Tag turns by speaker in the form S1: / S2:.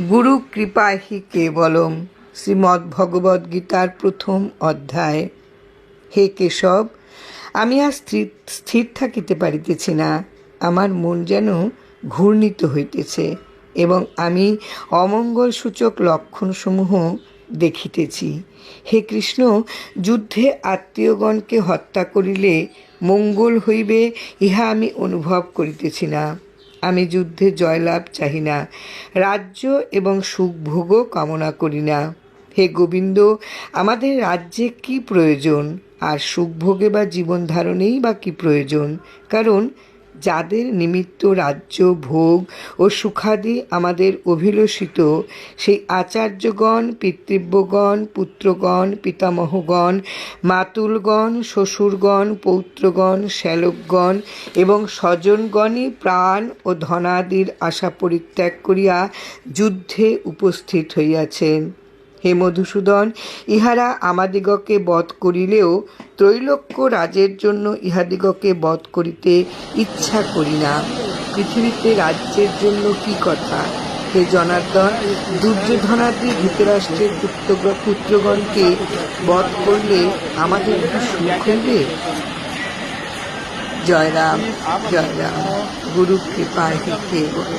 S1: গুরু কৃপায় হি কেবলম গীতার প্রথম অধ্যায়। হে কেশব, আমি আর স্থির স্থির থাকিতে পারিতেছি না। আমার মন যেন ঘূর্ণিত হইতেছে এবং আমি অমঙ্গল সূচক লক্ষণসমূহ দেখিতেছি। হে কৃষ্ণ, যুদ্ধে আত্মীয়গণকে হত্যা করিলে মঙ্গল হইবে, ইহা আমি অনুভব করিতেছি না। আমি যুদ্ধে জয়লাভ চাহি না, রাজ্য এবং সুখভোগও কামনা করি না। হে গোবিন্দ, আমাদের রাজ্যে কি প্রয়োজন? আর সুখভোগে বা জীবন ধারণেই বা কি প্রয়োজন? কারণ যাদের নিমিত্ত রাজ্য, ভোগ ও সুখাদি আমাদের অভিলষিত, সেই আচার্যগণ, পিতৃব্যগণ, পুত্রগণ, পিতামহগণ, মাতুলগণ, শ্বশুরগণ, পৌত্রগণ, শ্যালকগণ এবং স্বজনগণই প্রাণ ও ধনাদির আশা পরিত্যাগ করিয়া যুদ্ধে উপস্থিত হইয়াছেন। হে মধুসূদন, ইহারা আমাদিগকে বধ করিলেও ত্রৈলোক্য রাজের জন্য ইহাদিগকে বধ করিতে ইচ্ছা করি না। পৃথিবীতে রাজ্যের জন্য কি কথা? হে জনার্দন, দুর্যোধনাদি ধৃতরাষ্ট্রের পুত্র পুত্রগণকে বধ করলে আমাদের কি সুখ হইবে? জয়রাম জয়রাম গুরু কৃপায় কেবল